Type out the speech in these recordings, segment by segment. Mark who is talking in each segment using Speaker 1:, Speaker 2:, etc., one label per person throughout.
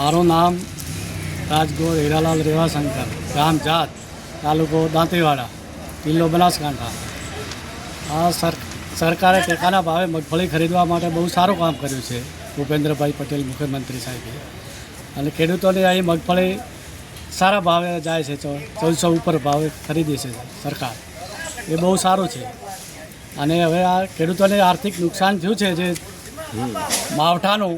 Speaker 1: મારું નામ રાજગોર હીરાલાલ રેવાશંકર ગામ જાત તાલુકો દાંતીવાડા જિલ્લો બનાસકાંઠા. આ સર સરકારે ટેકાના ભાવે મગફળી ખરીદવા માટે બહુ સારું કામ કર્યું છે ભૂપેન્દ્રભાઈ પટેલ મુખ્યમંત્રી સાહેબે. અને ખેડૂતોને અહીં મગફળી સારા ભાવે જાય છે ચૌદસો ઉપર ભાવે ખરીદે છે સરકાર. એ બહુ સારું છે. અને હવે આ ખેડૂતોને આર્થિક નુકસાન થયું છે જે માવઠાનું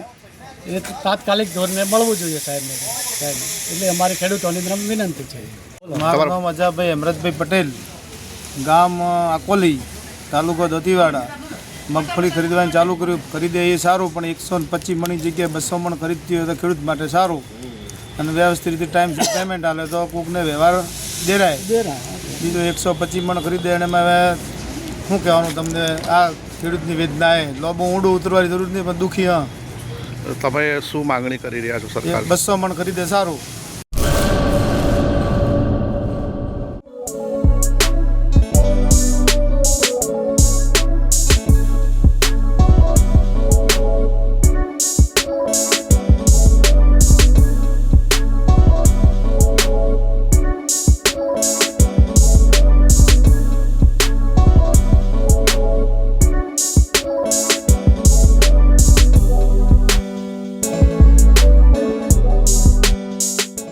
Speaker 1: એ તાત્કાલિક ધોરણે મળવું જોઈએ સાહેબને સાહેબ એટલે અમારી ખેડૂતોની નમ્ર વિનંતી છે.
Speaker 2: મારું નામ અજાભાઈ અમરતભાઈ પટેલ. ગામ આકોલી તાલુકો દોતીવાડા. મગફળી ખરીદવાનું ચાલુ કર્યું. ખરીદે એ સારું પણ એકસો ને પચીસ મણી જગ્યાએ બસો મણ ખરીદતી હોય તો ખેડૂત માટે સારું. અને વ્યવસ્થિત રીતે ટાઈમ પેમેન્ટ આવે તો કોકને વ્યવહાર દેરાય. બીજું એકસો પચીસ મણ ખરીદે અને એમાં હવે શું કહેવાનું તમને? આ ખેડૂતની વેદના એ લોબો ઊંડું ઉતરવાની જરૂર નહીં પણ દુઃખી હા.
Speaker 3: તમે શું માંગણી કરી રહ્યા છો સરકાર
Speaker 2: બસો મણ ખરીદે સારું.